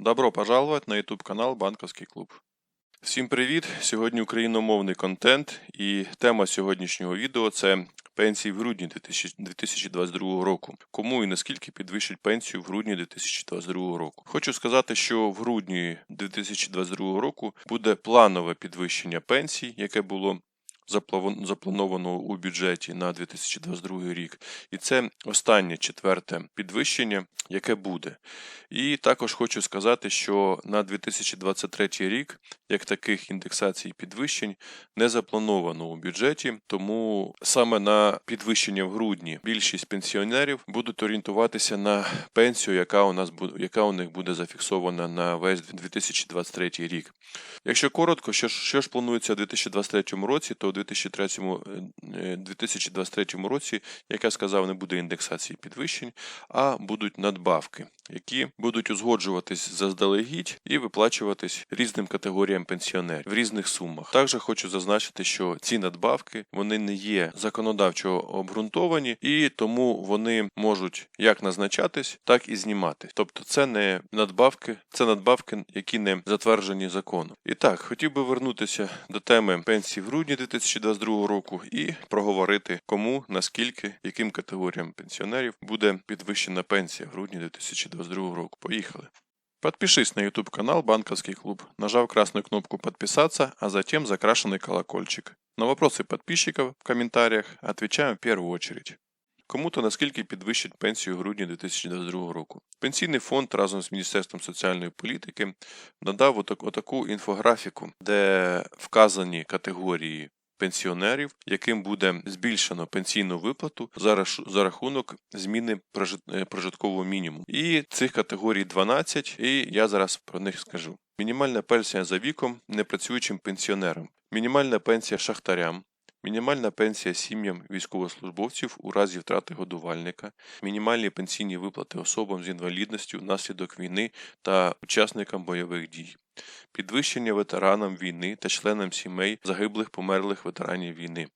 Добро пожаловать на YouTube канал Банковський клуб. Всім привіт! Сьогодні україномовний контент, і тема сьогоднішнього відео це пенсії в грудні 2000 2022 року. Кому і наскільки підвищать пенсію в грудні 2022 року. Хочу сказати, що в грудні 2022 року буде планове підвищення пенсій, яке було заплавон- заплановано у бюджеті на 2022 рік. І це останнє четверте підвищення, яке буде. І також хочу сказати, що на 2023 рік як таких індексацій підвищень не заплановано у бюджеті, тому саме на підвищення в грудні більшість пенсіонерів будуть орієнтуватися на пенсію, яка у нас буде, яка у них буде зафіксована на весь 2023 рік. Якщо коротко, що що ж планується у 2023 році, то 2003, е, 2023 році, як я сказав, не буде індексації підвищень, а будуть надбавки, які будуть узгоджуватись заздалегідь і виплачуватись різним категоріям пенсіонерів в різних сумах. Також хочу зазначити, що ці надбавки вони не є законодавчо обґрунтовані, і тому вони можуть як назначатись, так і зніматись. Тобто, це не надбавки, це надбавки, які не затверджені законом. І так, хотів би вернутися до теми пенсії в грудні 2022 року і проговорити, кому, наскільки, яким категоріям пенсіонерів буде підвищена пенсія в грудні 2022 року. Поїхали. Подпишись на YouTube канал Банковский клуб, нажав красную кнопку «Подписаться», а затем закрашенный колокольчик. На вопросы подписчиков в комментариях отвечаем в первую очередь. Кому-то наскільки підвищить пенсію в грудні 2022 року. Пенсійний фонд разом з Міністерством соціальної політики надав отак- отаку інфографіку, де вказані категорії пенсіонерів, яким буде збільшено пенсійну виплату за, рахунок зміни е, прожиткового мінімуму. І цих категорій 12, і я зараз про них скажу. Мінімальна пенсія за віком непрацюючим пенсіонерам, мінімальна пенсія шахтарям, мінімальна пенсія сім'ям військовослужбовців у разі втрати годувальника, мінімальні пенсійні виплати особам з інвалідністю внаслідок війни та учасникам бойових дій, підвищення ветеранам війни та членам сімей загиблих померлих ветеранів війни,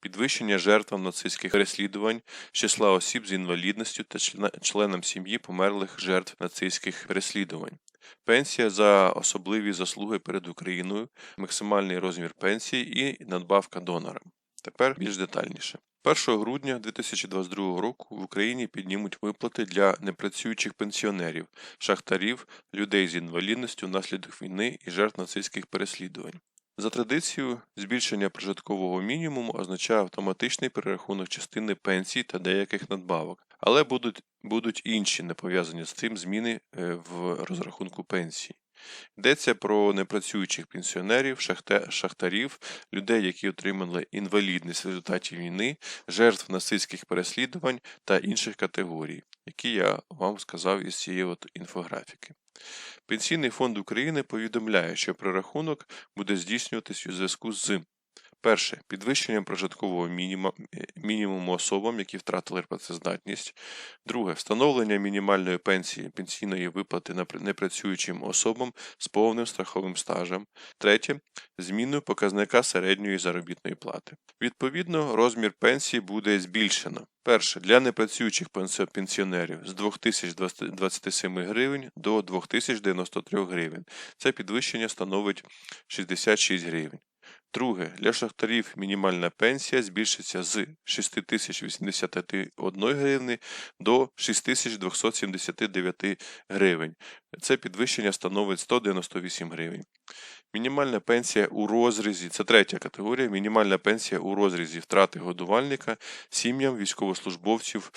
підвищення жертвам нацистських переслідувань числа осіб з інвалідністю та членам сім'ї померлих жертв нацистських переслідувань. Пенсія за особливі заслуги перед Україною, максимальний розмір пенсії і надбавка донорам. Тепер більш детальніше. 1 грудня 2022 року в Україні піднімуть виплати для непрацюючих пенсіонерів, шахтарів, людей з інвалідністю внаслідок війни і жертв нацистських переслідувань. За традицією, збільшення прожиткового мінімуму означає автоматичний перерахунок частини пенсій та деяких надбавок, але будуть, будуть інші не пов'язані з цим зміни е, в розрахунку пенсій. Йдеться про непрацюючих пенсіонерів, шахтарів, людей, які отримали інвалідність в результаті війни, жертв нацистських переслідувань та інших категорій, які я вам сказав із цієї от інфографіки. Пенсійний фонд України повідомляє, що прорахунок буде здійснюватись у зв'язку з перше підвищенням прожиткового мініма- е, мінімуму особам, які втратили працездатність. Друге встановлення мінімальної пенсії пенсійної виплати непрацюючим особам з повним страховим стажем. Третє зміною показника середньої заробітної плати. Відповідно, розмір пенсії буде збільшено. Перше для непрацюючих пенсіонерів з 2027 гривень до 2093 гривень. Це підвищення становить 66 гривень. Друге, для шахтарів мінімальна пенсія збільшиться з 6081 гривни до 6279 гривень. Це підвищення становить 198 гривень. Мінімальна пенсія у розрізі, це третя категорія, мінімальна пенсія у розрізі втрати годувальника сім'ям військовослужбовців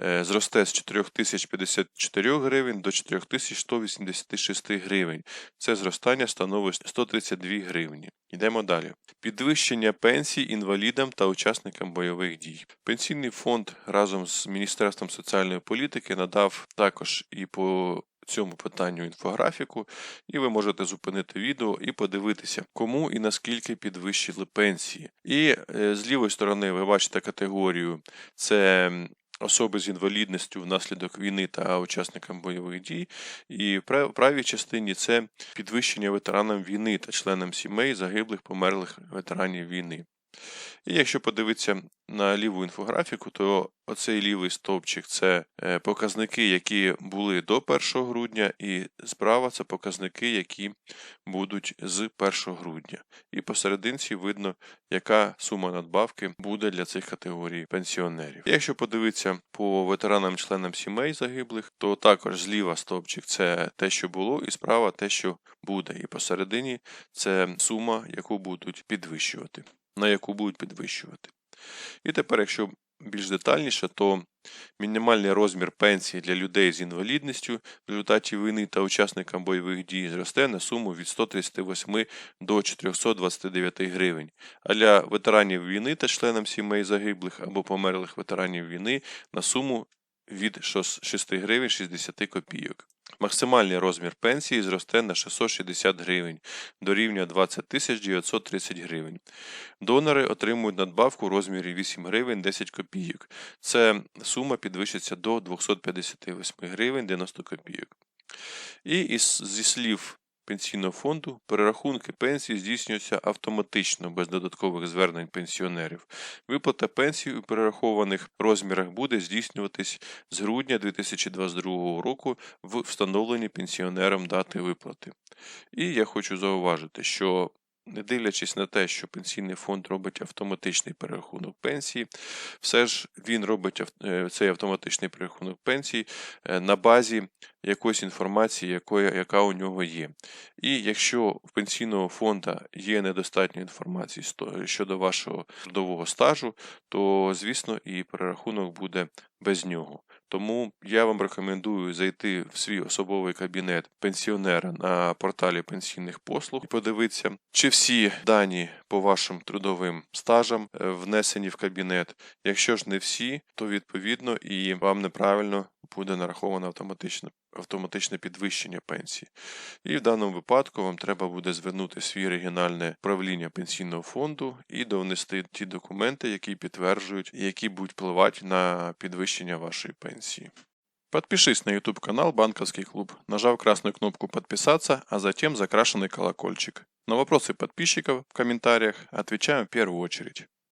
е, зросте з 4054 гривень до 4186 гривень. Це зростання становить 132 гривні. Йдемо далі. Підвищення пенсій інвалідам та учасникам бойових дій. Пенсійний фонд разом з Міністерством соціальної політики надав також і по цьому питанню інфографіку, і ви можете зупинити відео і подивитися, кому і наскільки підвищили пенсії. І е, з лівої сторони ви бачите категорію це. Особи з інвалідністю внаслідок війни та учасникам бойових дій, і в правій частині це підвищення ветеранам війни та членам сімей загиблих померлих ветеранів війни. І якщо подивитися на ліву інфографіку, то оцей лівий стовпчик це е, показники, які були до 1 грудня, і справа це показники, які будуть з 1 грудня. І посерединці видно, яка сума надбавки буде для цих категорій пенсіонерів. Якщо подивитися по ветеранам-членам сімей загиблих, то також зліва стовпчик це те, що було, і справа те, що буде. І посередині це сума, яку будуть підвищувати, на яку будуть підвищувати. І тепер, якщо більш детальніше, то мінімальний розмір пенсії для людей з інвалідністю в результаті війни та учасникам бойових дій зросте на суму від 138 до 429 гривень, а для ветеранів війни та членам сімей загиблих або померлих ветеранів війни на суму від 6 гривень 60 копійок. Максимальний розмір пенсії зросте на 660 гривень до рівня 20 930 гривень. Донори отримують надбавку у розмірі 8 гривень 10 копійок. Це сума підвищиться до 258 гривень 90 копійок. І із, зі слів пенсійного фонду перерахунки пенсії здійснюються автоматично без додаткових звернень пенсіонерів. Виплата пенсій у перерахованих розмірах буде здійснюватись з грудня 2022 року в встановленні пенсіонерам дати виплати. І я хочу зауважити, що не дивлячись на те, що пенсійний фонд робить автоматичний перерахунок пенсії, все ж він робить е, цей автоматичний перерахунок пенсії е, на базі якоїсь інформації, яка у нього є. І якщо в пенсійного фонду є недостатньо інформації щодо вашого трудового стажу, то, звісно, і перерахунок буде без нього. Тому я вам рекомендую зайти в свій особовий кабінет пенсіонера на порталі пенсійних послуг і подивитися, чи всі дані по вашим трудовим стажам е, внесені в кабінет. Якщо ж не всі, то відповідно і вам неправильно буде нараховано автоматично автоматичне підвищення пенсії. І в даному випадку вам треба буде звернути свій регіональне правління пенсійного фонду і довнести ті документи, які підтверджують, які будуть впливати на підвищення вашої пенсии. Подпишись на YouTube канал Банковский клуб, нажав красную кнопку «Подписаться», а затем закрашенный колокольчик. На вопросы подписчиков в комментариях отвечаем в первую очередь.